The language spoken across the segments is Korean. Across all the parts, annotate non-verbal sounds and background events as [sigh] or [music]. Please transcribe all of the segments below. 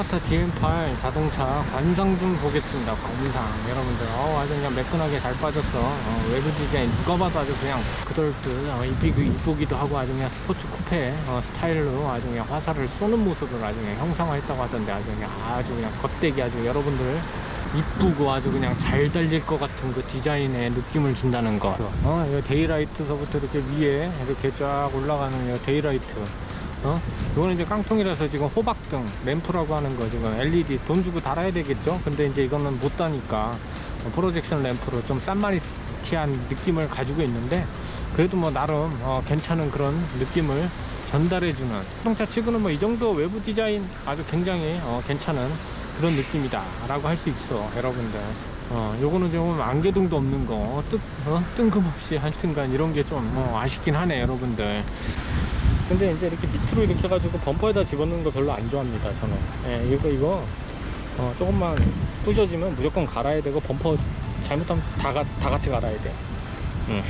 소나타 DM8 자동차 관상 좀 보겠습니다. 관상. 여러분들, 어, 아주 그냥 매끈하게 잘 빠졌어. 어, 외부 디자인 누가 봐도 아주 그냥 그덜들 어, 이쁘기, 이쁘기도 하고 아주 그냥 스포츠 쿠페 어, 스타일로 아주 그냥 화살을 쏘는 모습을 아주 그냥 형상화했다고 하던데 아주 그냥 아주 그냥 겉대기 아주 여러분들 이쁘고 아주 그냥 잘 달릴 것 같은 그 디자인의 느낌을 준다는 거. 어, 이 데이라이트서부터 이렇게 위에 이렇게 쫙 올라가는 이 데이라이트. 어? 이거는 이제 깡통이라서 지금 호박등, 램프라고 하는 거 지금 LED 돈 주고 달아야 되겠죠? 근데 이제 이거는 못 다니까 어, 프로젝션 램프로 좀 싼마리티한 느낌을 가지고 있는데 그래도 뭐 나름 어, 괜찮은 그런 느낌을 전달해주는 자동차 치고는 뭐 이 정도 외부 디자인 아주 굉장히 어, 괜찮은 그런 느낌이다 라고 할 수 있어 여러분들 어 요거는 좀 안개등도 없는 거 뜨, 어? 뜬금없이 하여튼간 이런 게좀 어, 아쉽긴 하네 여러분들 근데 이제 이렇게 밑으로 이렇게 해가지고 범퍼에다 집어넣는 거 별로 안 좋아합니다 저는 예 이거 이거 어, 조금만 부셔지면 무조건 갈아야 되고 범퍼 잘못하면 다, 가- 다 같이 갈아야 돼 음.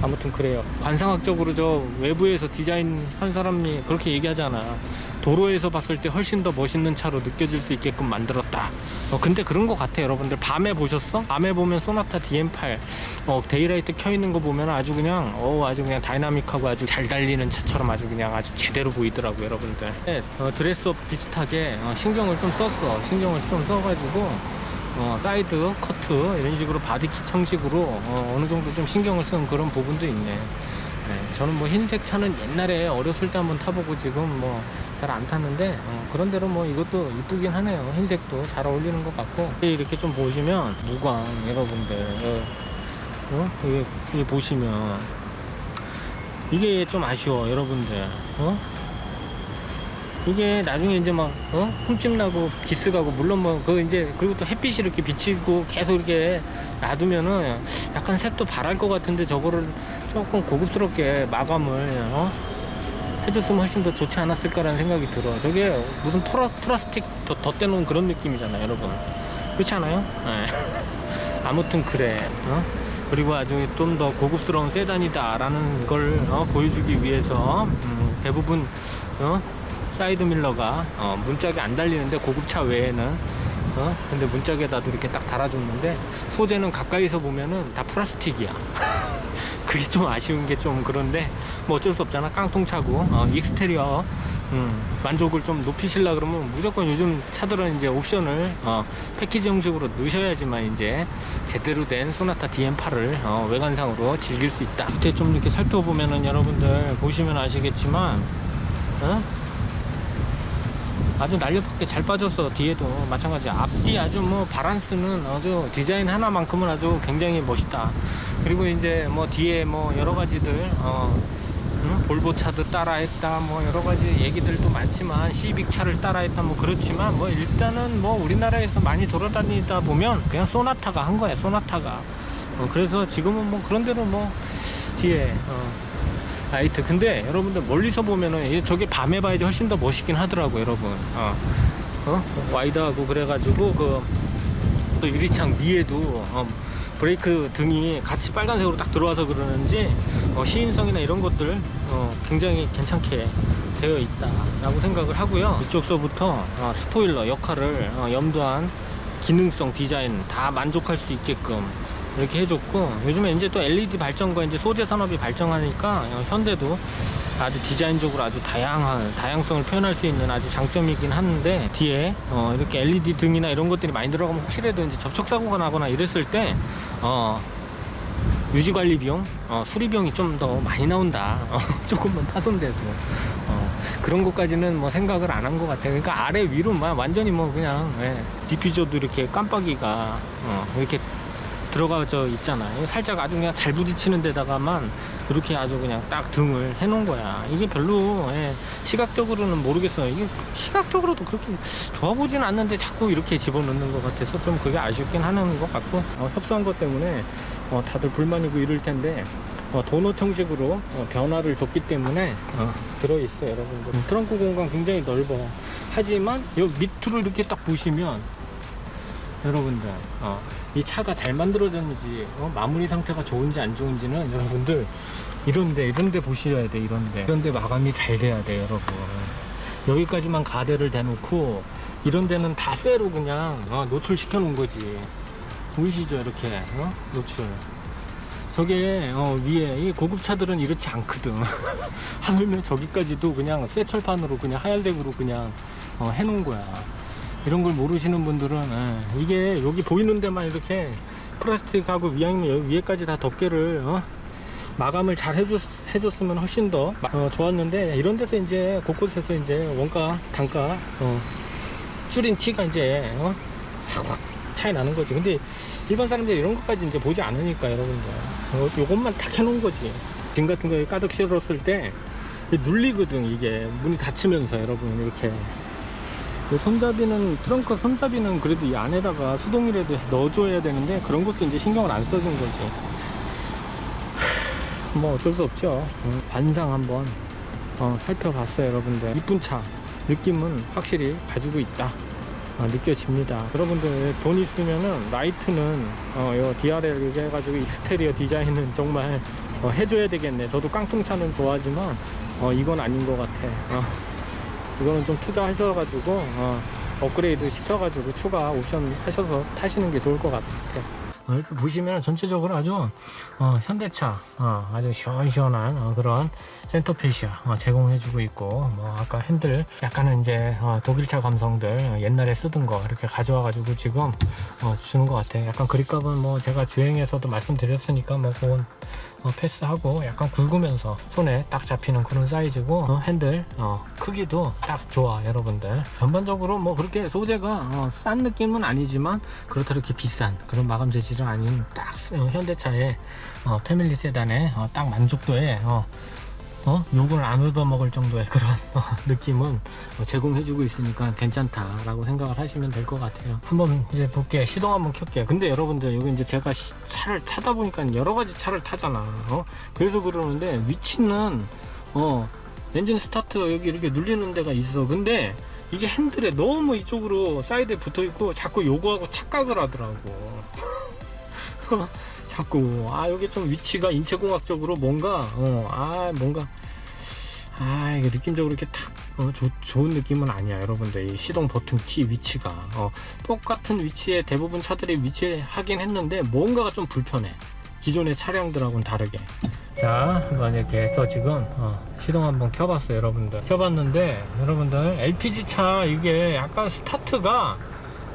아무튼 그래요. 관상학적으로 저 외부에서 디자인 한 사람이 그렇게 얘기하잖아. 도로에서 봤을 때 훨씬 더 멋있는 차로 느껴질 수 있게끔 만들었다. 어, 근데 그런 거 같아, 여러분들. 밤에 보셨어? 밤에 보면 소나타 DM8, 어, 데이라이트 켜 있는 거 보면 아주 그냥, 어, 아주 그냥 다이나믹하고 아주 잘 달리는 차처럼 아주 그냥 아주 제대로 보이더라고, 여러분들. 네, 어, 드레스업 비슷하게 어, 신경을 좀 썼어. 신경을 좀 써가지고, 어, 사이드 커트 이런 식으로 바디킷 형식으로 어, 어느 정도 좀 신경을 쓴 그런 부분도 있네. 네, 저는 뭐 흰색 차는 옛날에 어렸을 때 한번 타보고 지금 뭐 잘 안 탔는데 어, 그런 대로 뭐 이것도 이쁘긴 하네요. 흰색도 잘 어울리는 것 같고 이렇게 좀 보시면 무광 여러분들 어, 어? 이게, 이게 보시면 이게 좀 아쉬워 여러분들 어? 이게 나중에 이제 막, 어? 흠집 나고 기스 가고, 물론 뭐, 그 이제, 그리고 또 햇빛이 이렇게 비치고 계속 이렇게 놔두면은 약간 색도 바랄 것 같은데 저거를 조금 고급스럽게 마감을, 어? 해줬으면 훨씬 더 좋지 않았을까라는 생각이 들어. 저게 무슨 플라, 플라스틱 더, 덧대놓은 그런 느낌이잖아, 여러분. 그렇지 않아요? 네. [laughs] 아무튼 그래. 어? 그리고 아주 좀 더 고급스러운 세단이다라는 걸 어, 보여주기 위해서 음, 대부분 어? 사이드 밀러가 어, 문짝이 안 달리는데 고급차 외에는 어? 근데 문짝에다도 이렇게 딱 달아줬는데 소재는 가까이서 보면은 다 플라스틱이야. [laughs] 그게 좀 아쉬운 게 좀 그런데 뭐 어쩔 수 없잖아 깡통차고 어, 익스테리어 음, 만족을 좀 높이시려 그러면 무조건 요즘 차들은 이제 옵션을 어, 패키지 형식으로 넣으셔야지만 이제 제대로 된 소나타 DM8을 어, 외관상으로 즐길 수 있다. 밑에 좀 이렇게 살펴보면은 여러분들 보시면 아시겠지만 어? 아주 날렵하게 잘 빠졌어 뒤에도 마찬가지 앞뒤 아주 뭐 바란스는 아주 디자인 하나만큼은 아주 굉장히 멋있다 그리고 이제 뭐 뒤에 뭐 여러 가지들 어 응? 볼보 차도 따라했다 뭐 여러 가지 얘기들도 많지만 시빅 차를 따라했다 뭐 그렇지만 뭐 일단은 뭐 우리나라에서 많이 돌아다니다 보면 그냥 소나타가 한 거야 소나타가 어, 그래서 지금은 뭐 그런 대로 뭐 뒤에 어 라이트. 근데 여러분들 멀리서 보면은 저게 밤에 봐야지 훨씬 더 멋있긴 하더라고 여러분. 어, 어? 와이드하고 그래가지고 그 또 유리창 위에도 어, 브레이크 등이 같이 빨간색으로 딱 들어와서 그러는지 어, 시인성이나 이런 것들 어, 굉장히 괜찮게 되어 있다 라고 생각을 하고요. 이쪽서부터 어, 스포일러 역할을 어, 염두한 기능성 디자인 다 만족할 수 있게끔 이렇게 해줬고 요즘에 이제 또 LED 발전과 이제 소재 산업이 발전하니까 어, 현대도 아주 디자인적으로 아주 다양한 다양성을 표현할 수 있는 아주 장점이긴 한데 뒤에 어, 이렇게 LED 등이나 이런 것들이 많이 들어가면 혹시라도 이제 접촉 사고가 나거나 이랬을 때 어, 유지 관리 비용, 어, 수리 비용이 좀 더 많이 나온다. 어, [laughs] 조금만 파손돼도 어, 그런 것까지는 뭐 생각을 안 한 것 같아요. 그러니까 아래 위로만 완전히 뭐 그냥 예, 디퓨저도 이렇게 깜빡이가 어, 이렇게 들어가져 있잖아요. 살짝 아주 그냥 잘 부딪히는 데다가만 이렇게 아주 그냥 딱 등을 해 놓은 거야. 이게 별로 예, 시각적으로는 모르겠어요. 이게 시각적으로도 그렇게 좋아 보진 않는데 자꾸 이렇게 집어넣는 것 같아서 좀 그게 아쉽긴 하는 것 같고 어, 협소한 것 때문에 어, 다들 불만이고 이럴 텐데 어, 도넛 형식으로 어, 변화를 줬기 때문에 어, 들어있어 요 여러분들 음, 트렁크 공간 굉장히 넓어 하지만 여 밑으로 이렇게 딱 보시면 여러분들 어, 이 차가 잘 만들어졌는지 어, 마무리 상태가 좋은지 안 좋은지는 여러분들 이런데 이런데 보셔야 돼 이런데. 이런데 마감이 잘 돼야 돼 여러분. 여기까지만 가대를 대놓고 이런 데는 다 쇠로 그냥 어, 노출시켜 놓은 거지. 보이시죠 이렇게 어? 노출. 저게 어, 위에 이 고급차들은 이렇지 않거든. [laughs] 하물며 저기까지도 그냥 쇠철판으로 그냥 하얀색으로 그냥 어, 해놓은 거야 이런 걸 모르시는 분들은 예, 이게 여기 보이는 데만 이렇게 플라스틱하고 여기 위에까지 다 덮개를 어? 마감을 잘 해줬, 해줬으면 훨씬 더 어, 좋았는데 이런 데서 이제 곳곳에서 이제 원가 단가 어, 줄인 티가 이제 어? 확확 차이 나는 거지. 근데 일반 사람들이 이런 것까지 이제 보지 않으니까 여러분들. 어, 요것만 딱 해놓은 거지. 짐 같은 거에 가득 실었을 때 눌리거든 이게. 문이 닫히면서 여러분 이렇게. 이 손잡이는 트렁크 손잡이는 그래도 이 안에다가 수동이라도 넣어줘야 되는데 그런 것도 이제 신경을 안 써준 거지. 뭐 어쩔 수 없죠. 어, 관상 한번 어, 살펴봤어요 여러분들. 이쁜 차 느낌은 확실히 가지고 있다. 어, 느껴집니다. 여러분들 돈 있으면은 라이트는 어, 요 DRL 해가지고 익스테리어 디자인은 정말 어, 해줘야 되겠네. 저도 깡통차는 좋아하지만 어, 이건 아닌 것 같아. 어, 이거는 좀 투자하셔가지고 어, 업그레이드 시켜가지고 추가 옵션 하셔서 타시는 게 좋을 것 같아 어, 이렇게 보시면 전체적으로 아주 어, 현대차 어, 아주 시원시원한 어, 그런 센터페시아 어, 제공해주고 있고 뭐 아까 핸들 약간은 이제 어, 독일차 감성들 어, 옛날에 쓰던 거 이렇게 가져와가지고 지금 어, 주는 것 같아. 약간 그립감은 뭐 제가 주행에서도 말씀드렸으니까 뭐 그건 어, 패스하고 약간 굵으면서 손에 딱 잡히는 그런 사이즈고 어, 핸들 어, 크기도 딱 좋아 여러분들. 전반적으로 뭐 그렇게 소재가 어, 싼 느낌은 아니지만 그렇다 이렇게 비싼 그런 마감 재질은 아닌 딱 어, 현대차의 어, 패밀리 세단의 어, 딱 만족도에 어, 어? 욕을 안 얻어먹을 정도의 그런 어, 느낌은 어, 제공해주고 있으니까 괜찮다라고 생각을 하시면 될 것 같아요. 한번 이제 볼게 시동 한번 켤게요. 근데 여러분들 여기 이제 제가 시- 차를 타다 보니까 여러 가지 차를 타잖아. 어? 그래서 그러는데 위치는 어 엔진 스타트 여기 이렇게 눌리는 데가 있어. 근데 이게 핸들에 너무 이쪽으로 사이드에 붙어 있고 자꾸 요거하고 착각을 하더라고. [laughs] 자꾸. 아 여기 좀 위치가 인체공학적으로 뭔가 어 아 뭔가 아 이게 느낌적으로 이렇게 탁 어, 좋- 좋은 느낌은 아니야 여러분들. 이 시동 버튼 키 위치가. 어, 똑같은 위치에 대부분 차들이 위치하긴 했는데 뭔가가 좀 불편해. 기존의 차량들하고는 다르게. 자 이렇게 해서 지금 어, 시동 한번 켜봤어요 여러분들. 켜봤는데 여러분들 LPG 차 이게 약간 스타트가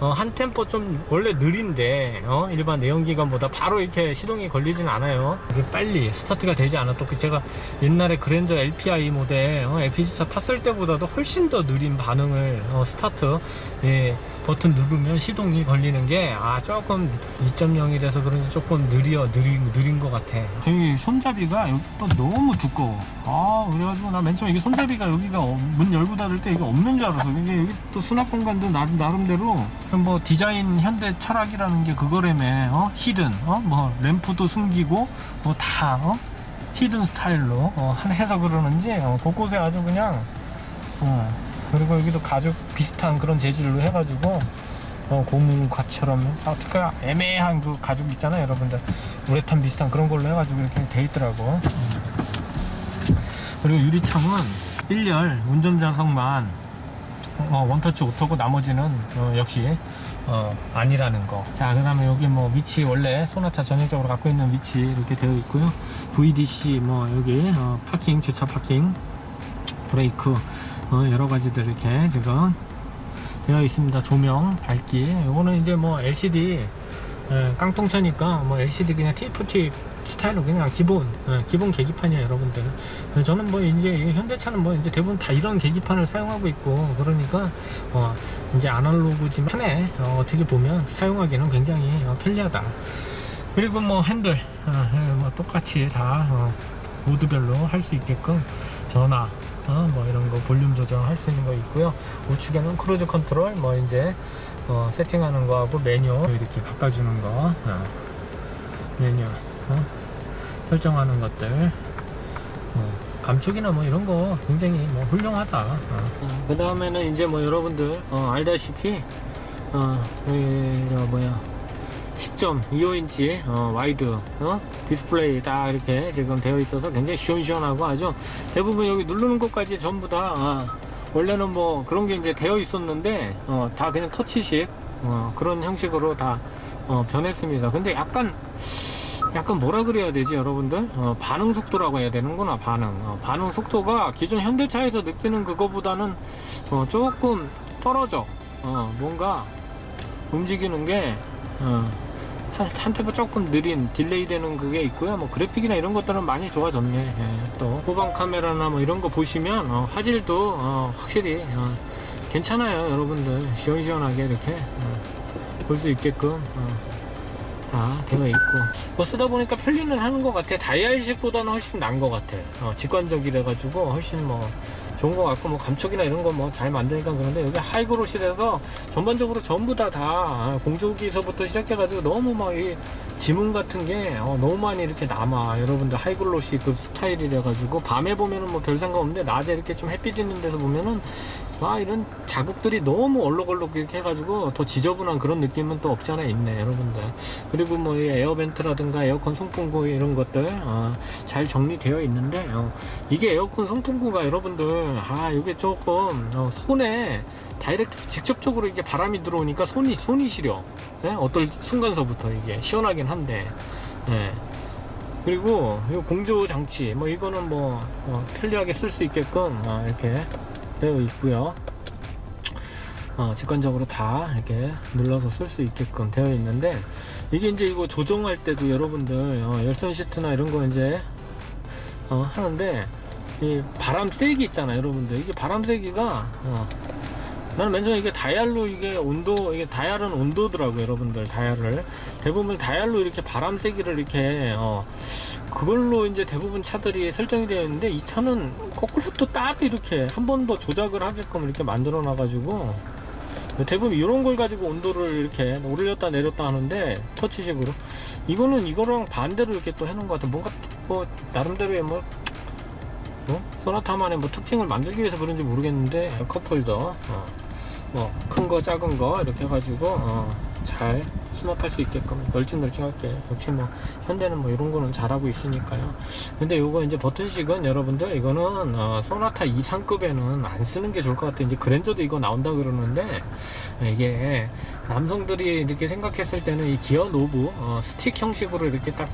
어, 한 템포 좀 원래 느린데 어, 일반 내연기관보다 바로 이렇게 시동이 걸리진 않아요. 이게 빨리 스타트가 되지 않아도 그 제가 옛날에 그랜저 LPI 모델 어, LPG차 탔을 때보다도 훨씬 더 느린 반응을 어, 스타트 예, 버튼 누르면 시동이 걸리는 게 아 조금 2.0이라서 그런지 조금 느려 느린 느린 것 같아. 여기 손잡이가 여기 또 너무 두꺼워. 아 그래가지고 나 맨 처음에 이게 손잡이가 여기가 어- 문 열고 닫을 때 이게 없는 줄 알았어. 이게 여기 또 수납 공간도 나름 나름대로 뭐 디자인 현대 철학이라는 게 그거라며 어 히든 어뭐 램프도 숨기고 뭐다 어? 히든 스타일로 어, 한 해서 그러는지 어, 곳곳에 아주 그냥 어, 그리고 여기도 가죽 비슷한 그런 재질로 해가지고 어, 고무과처럼 어떻게 애매한 그 가죽 있잖아요 여러분들 우레탄 비슷한 그런 걸로 해가지고 이렇게 돼 있더라고 그리고 유리창은 1열 운전자석만 어, 원터치 오토고 나머지는 어, 역시 어, 아니라는 거. 자, 그 다음에 여기 뭐 위치 원래 소나타 전형적으로 갖고 있는 위치 이렇게 되어 있고요. VDC 뭐 여기 어, 파킹 주차 파킹 브레이크 어, 여러 가지들 이렇게 지금 되어 있습니다. 조명, 밝기. 이거는 이제 뭐 LCD 예, 깡통차니까 뭐 LCD 그냥 TFT 스타일로 그냥 기본 예, 기본 계기판이야 여러분들. 예, 저는 뭐 이제 이 현대차는 뭐 이제 대부분 다 이런 계기판을 사용하고 있고 그러니까 어, 이제 아날로그지만 편해 어, 어떻게 보면 사용하기는 굉장히 어, 편리하다. 그리고 뭐 핸들 어, 예, 뭐 똑같이 다 어, 모드별로 할 수 있게끔 전화 어, 뭐 이런 거 볼륨 조정할 수 있는 거 있고요. 우측에는 크루즈 컨트롤 뭐 이제 어, 세팅하는 거하고 메뉴 이렇게 바꿔주는 거 어, 메뉴 어, 설정하는 것들 어, 감촉이나 뭐 이런 거 굉장히 뭐 훌륭하다. 그 다음에는 이제 뭐 여러분들 어, 알다시피 어, 여기 저 뭐야 10.25인치 어, 와이드 어? 디스플레이 딱 이렇게 지금 되어 있어서 굉장히 시원시원하고 아주 대부분 여기 누르는 것까지 전부 다 아, 원래는 뭐 그런 게 이제 되어 있었는데 어, 다 그냥 터치식 어, 그런 형식으로 다 어, 변했습니다. 근데 약간 약간 뭐라 그래야 되지 여러분들 어, 반응 속도라고 해야 되는구나 반응 어, 반응 속도가 기존 현대차에서 느끼는 그거보다는 어, 조금 떨어져 어, 뭔가 움직이는 게 어, 한, 한 템포 조금 느린 딜레이 되는 그게 있고요. 뭐 그래픽이나 이런 것들은 많이 좋아졌네. 예, 또 후방 카메라나 뭐 이런 거 보시면 어, 화질도 어, 확실히 어, 괜찮아요 여러분들. 시원시원하게 이렇게 볼수 있게끔 어, 다 되어 있고. 뭐 쓰다 보니까 편리는 하는 것 같아 다이알식보다는 훨씬 나은 것 같아 어, 직관적이라 가지고 훨씬 뭐 좋은 것 같고 뭐 감촉이나 이런 거 뭐 잘 만드니까 그런데 여기 하이그로실에서 전반적으로 전부 다다 공조기서부터 시작해 가지고 너무 막 이 지문 같은 게 어, 너무 많이 이렇게 남아. 여러분들 하이글로시 그 스타일이라 가지고 밤에 보면은 뭐 별 상관 없는데 낮에 이렇게 좀 햇빛 있는 데서 보면은 와 이런 자국들이 너무 얼룩얼룩 이렇게 해가지고 더 지저분한 그런 느낌은 또 없지 않아 있네 여러분들 그리고 뭐 이 에어벤트라든가 에어컨 송풍구 이런 것들 어, 잘 정리되어 있는데 어, 이게 에어컨 송풍구가 여러분들 아 이게 조금 어, 손에 다이렉트 직접적으로 이게 바람이 들어오니까 손이 손이 시려 예? 어떨 순간서부터 이게 시원하긴 한데 예. 그리고 이 공조 장치 뭐 이거는 뭐 어, 편리하게 쓸 수 있게끔 어, 이렇게 되어 있고요. 어, 직관적으로 다 이렇게 눌러서 쓸 수 있게끔 되어 있는데 이게 이제 이거 조정할 때도 여러분들 어, 열선 시트나 이런 거 이제 어, 하는데 이 바람 쐬기 있잖아요 여러분들 이게 바람 쐬기가 어, 나는 맨 처음에 이게 다이얼로 이게 온도 이게 다이얼은 온도더라고요 여러분들 다이얼을 대부분 다이얼로 이렇게 바람 쐬기를 이렇게 어, 그걸로 이제 대부분 차들이 설정이 되어 있는데 이 차는 거꾸로 또 따로 이렇게 한 번 더 조작을 하게끔 이렇게 만들어 놔 가지고 대부분 이런 걸 가지고 온도를 이렇게 올렸다 내렸다 하는데 터치식으로 이거는 이거랑 반대로 이렇게 또 해놓은 것 같아 뭔가 뭐 나름대로의 뭐 어? 소나타만의 뭐 특징을 만들기 위해서 그런지 모르겠는데 컵홀더 어. 뭐큰 거 작은 거 이렇게 해가지고 어, 잘 수납할 수 있게끔 널찍널찍하게. 역시 뭐 현대는 뭐 이런 거는 잘하고 있으니까요. 근데 요거 이제 버튼식은 여러분들 이거는 어, 소나타 이상급에는 안 쓰는 게 좋을 것 같아요. 이제 그랜저도 이거 나온다 그러는데 이게 남성들이 이렇게 생각했을 때는 이 기어 노브 어, 스틱 형식으로 이렇게 딱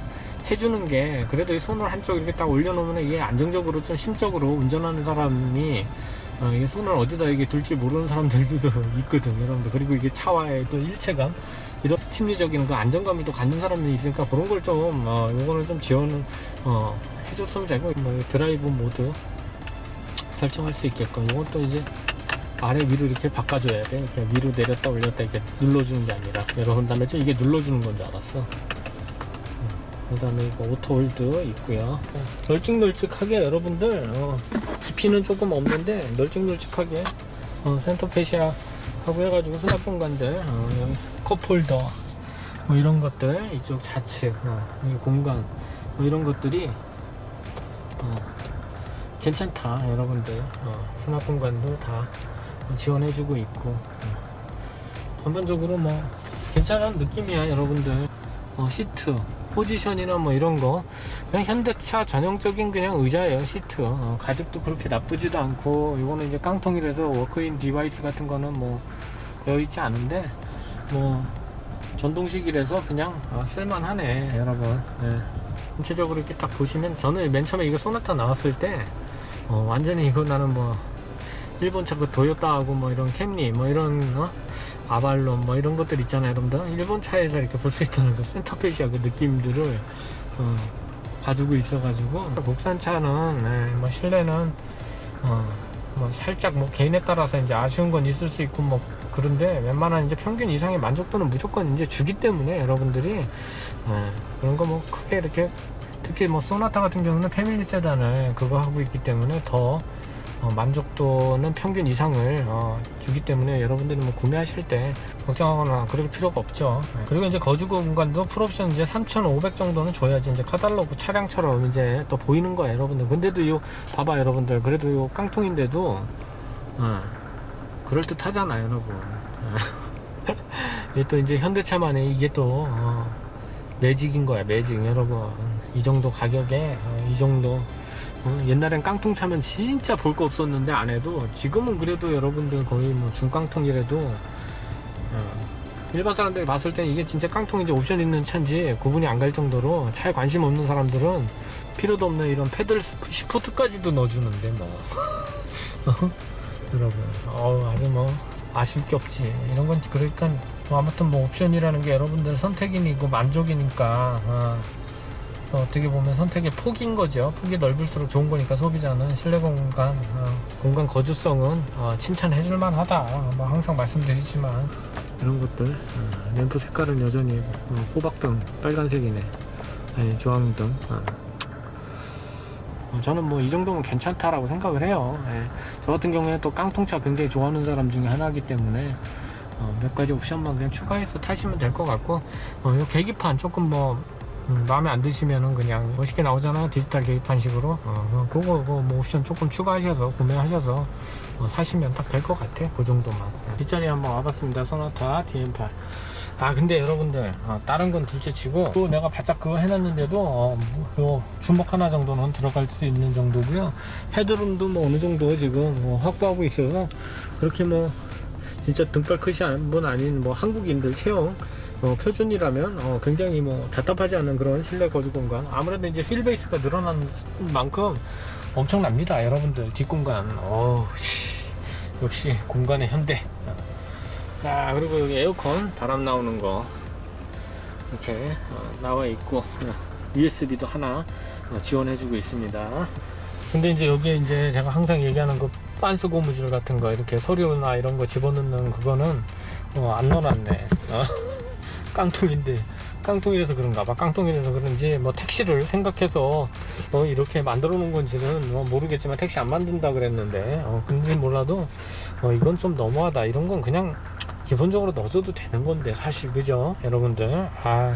해주는 게 그래도 이 손을 한쪽 이렇게 딱 올려놓으면 이게 안정적으로 좀 심적으로 운전하는 사람이 어, 이게 손을 어디다 이게 둘지 모르는 사람들도 [laughs] 있거든 여러분들. 그리고 이게 차와의 또 일체감 이런 심리적인 그 안정감을 또 갖는 사람들이 있으니까 그런 걸 좀 어, 요거는 좀 지원을 어, 해줬으면 되고 뭐 드라이브 모드 설정할 수 있게끔 이것도 이제 아래 위로 이렇게 바꿔줘야 돼. 이렇게 위로 내렸다 올렸다 이렇게 눌러주는 게 아니라 여러분 다음에 좀 이게 눌러주는 건 줄 알았어. 그 다음에 이거 오토홀드 있고요. 널찍널찍하게 여러분들 어, 깊이는 조금 없는데 널찍널찍하게 어, 센터페시아 하고 해가지고 수납 공간들 어, 컵홀더 뭐 이런 것들 이쪽 좌측 어, 이 공간 뭐 이런 것들이 어, 괜찮다 여러분들. 어, 수납 공간도 다 지원해주고 있고. 어, 전반적으로 뭐 괜찮은 느낌이야 여러분들. 어, 시트 포지션이나 뭐 이런 거 그냥 현대차 전형적인 그냥 의자예요 시트 어, 가죽도 그렇게 나쁘지도 않고 이거는 이제 깡통이라서 워크인 디바이스 같은 거는 뭐 되어 있지 않은데 뭐 전동식이라서 그냥 어, 쓸만하네 여러분 예. 전체적으로 이렇게 딱 보시면 저는 맨 처음에 이거 소나타 나왔을 때 어, 완전히 이거 나는 뭐 일본 차 그 도요타하고 뭐 이런 캠리 뭐 이런 어? 아발론 뭐 이런 것들 있잖아요 여러분들 일본 차에서 이렇게 볼 수 있다는 그 센터페시아 그 느낌들을 어, 가지고 있어가지고 국산 차는 네, 뭐 실내는 어, 뭐 살짝 뭐 개인에 따라서 이제 아쉬운 건 있을 수 있고 뭐 그런데 웬만한 이제 평균 이상의 만족도는 무조건 이제 주기 때문에 여러분들이 예, 그런 거 뭐 크게 이렇게 특히 뭐 소나타 같은 경우는 패밀리 세단을 그거 하고 있기 때문에 더 어, 만족도는 평균 이상을 어, 주기 때문에 여러분들이 뭐 구매하실 때 걱정하거나 그럴 필요가 없죠. 네. 그리고 이제 거주 공간도 풀옵션 이제 3,500 정도는 줘야지 이제 카탈로그 차량처럼 이제 또 보이는 거예요, 여러분들. 근데도 요 봐봐, 여러분들. 그래도 요 깡통인데도 어, 그럴 듯 하잖아요, 여러분. 어. [laughs] 이게 또 이제 현대차만의 이게 또 어, 매직인 거야, 매직, 여러분. 이 정도 가격에 어, 이 정도 어, 옛날엔 깡통 차면 진짜 볼 거 없었는데 안 해도 지금은 그래도 여러분들 거의 뭐 중깡통이라도 어, 일반 사람들이 봤을 때 이게 진짜 깡통인지 옵션 있는 차인지 구분이 안 갈 정도로 차에 관심 없는 사람들은 필요도 없는 이런 패들 시프트까지도 넣어주는데 뭐. [laughs] 어? 여러분 어 아주 뭐 아실 게 없지. 이런 건 그러니까 뭐 아무튼 뭐 옵션이라는 게 여러분들 선택이니고 만족이니까 어, 어, 어떻게 보면 선택의 폭인 거죠. 폭이 넓을수록 좋은 거니까 소비자는 실내 공간, 어, 공간 거주성은 어, 칭찬해 줄 만 하다. 뭐 항상 말씀드리지만 이런 것들 어, 램프 색깔은 여전히 어, 호박등 빨간색이네. 아니 주황등. 어. 어, 저는 뭐 이 정도면 괜찮다라고 생각을 해요. 예. 저 같은 경우에 또 깡통차 굉장히 좋아하는 사람 중에 하나이기 때문에 어, 몇 가지 옵션만 그냥 추가해서 타시면 될 것 같고 어, 이 계기판 조금 뭐 음, 마음에 안 드시면은 그냥 멋있게 나오잖아요. 디지털 계기판식으로. 어, 그거 뭐 옵션 조금 추가하셔서 구매하셔서 어, 사시면 딱 될 것 같아. 그 정도만. 뒷자리 한번 와봤습니다. 소나타 DM8 아 근데 여러분들 어, 다른 건 둘째치고 또 내가 바짝 그거 해놨는데도 어, 뭐, 요 주먹 하나 정도는 들어갈 수 있는 정도고요. 헤드룸도 뭐 어느 정도 지금 뭐 확보하고 있어서 그렇게 뭐 진짜 등발 컷이 안- 분 아닌 뭐 한국인들 체형 어, 표준이라면 어, 굉장히 뭐 답답하지 않은 그런 실내 거주 공간. 아무래도 이제 휠 베이스가 늘어난 만큼 엄청납니다 여러분들. 뒷공간. 어우 씨. 역시 공간의 현대. 어. 자 그리고 여기 에어컨 바람 나오는 거. 이렇게 어, 나와 있고 USB도 하나 어, 지원해주고 있습니다. 근데 이제 여기에 이제 제가 항상 얘기하는 그 빤스 고무줄 같은 거 이렇게 서류나 이런 거 집어넣는 그거는 어, 안 넣어놨네. 어. 깡통인데 깡통이라서 그런가 봐. 깡통이라서 그런지 뭐 택시를 생각해서 어, 이렇게 만들어 놓은 건지는 뭐 모르겠지만 택시 안 만든다 그랬는데 어, 근데 몰라도 어, 이건 좀 너무하다. 이런 건 그냥 기본적으로 넣어줘도 되는 건데 사실. 그죠? 여러분들? 아.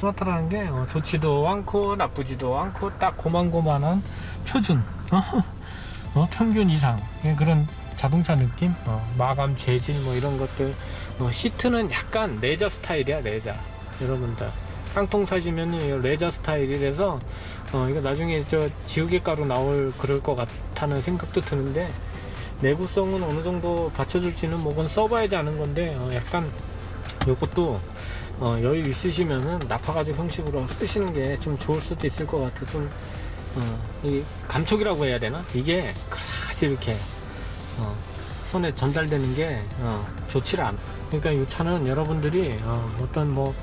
소나타라는 게 어, 좋지도 않고 나쁘지도 않고 딱 고만고만한 표준. 어? 어, 평균 이상. 예, 그런 자동차 느낌? 어, 마감 재질 뭐 이런 것들. 어, 시트는 약간 레저 스타일이야 레저. 여러분들. 깡통 사시면 이 레저 스타일이라서 어, 이거 나중에 저 지우개 가루 나올 그럴 것 같다는 생각도 드는데 내구성은 어느 정도 받쳐줄지는 뭐건 써봐야지 아는 건데 어, 약간 요것도 어, 여유 있으시면은 나파가죽 형식으로 쓰시는 게 좀 좋을 수도 있을 것 같아 좀 어, 이 감촉이라고 해야 되나? 이게 그렇게 이렇게 어, 손에 전달되는 게 어, 좋지를 않아 그러니까 이 차는 여러분들이 어, 어떤 뭐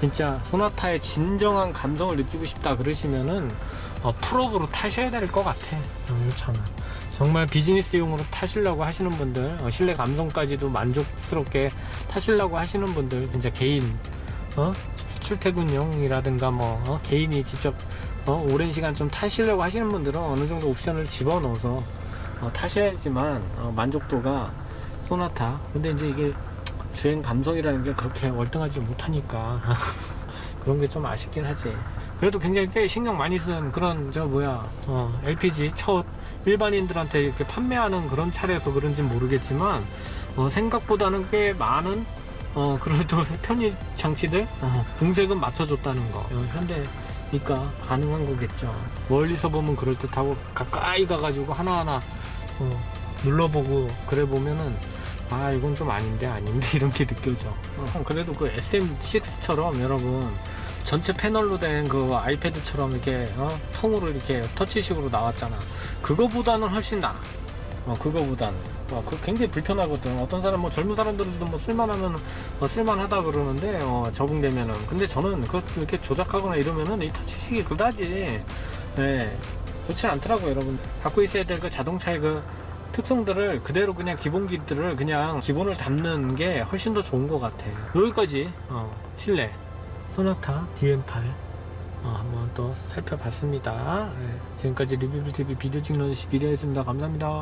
진짜 소나타의 진정한 감성을 느끼고 싶다 그러시면은 어, 풀업으로 타셔야 될 것 같아 어, 이 차는 정말 비즈니스용으로 타시려고 하시는 분들 어, 실내 감성까지도 만족스럽게 타시려고 하시는 분들 진짜 개인 어? 출퇴근용이라든가 뭐 어? 개인이 직접 어? 오랜 시간 좀 타시려고 하시는 분들은 어느 정도 옵션을 집어넣어서 어, 타셔야지만 어, 만족도가 소나타. 근데 이제 이게 주행 감성이라는 게 그렇게 월등하지 못하니까 [laughs] 그런 게 좀 아쉽긴 하지. 그래도 굉장히 꽤 신경 많이 쓴 그런 저 뭐야 어, LPG 첫 일반인들한테 이렇게 판매하는 그런 차라서 그런지 모르겠지만 어, 생각보다는 꽤 많은 어, 그래도 [laughs] 편의 장치들? 어, 공색은 맞춰줬다는 거. 어, 현대니까 가능한 거겠죠. 멀리서 보면 그럴듯하고 가까이 가가지고 하나하나 어, 눌러보고 그래 보면은 아 이건 좀 아닌데 아닌데 [laughs] 이렇게 느껴져. 어, 그래도 그 SM6처럼 여러분 전체 패널로 된 그 아이패드처럼 이렇게 어, 통으로 이렇게 터치식으로 나왔잖아. 그거보다는 훨씬 나아 어, 그거보다는. 어, 그 굉장히 불편하거든. 어떤 사람 뭐 젊은 사람들도 뭐 쓸만하면 어, 쓸만하다 그러는데 어, 적응되면은. 근데 저는 그것 이렇게 조작하거나 이러면은 이 터치식이 그다지 네 좋지 않더라고요 여러분. 갖고 있어야 될 그 자동차의 그 특성들을 그대로 그냥 기본기들을 그냥 기본을 담는 게 훨씬 더 좋은 것 같아 여기까지 어, 실내 소나타 DM8 어, 한번 또 살펴봤습니다. 네, 지금까지 리뷰TV 비디오 찍는 비디오였습니다 감사합니다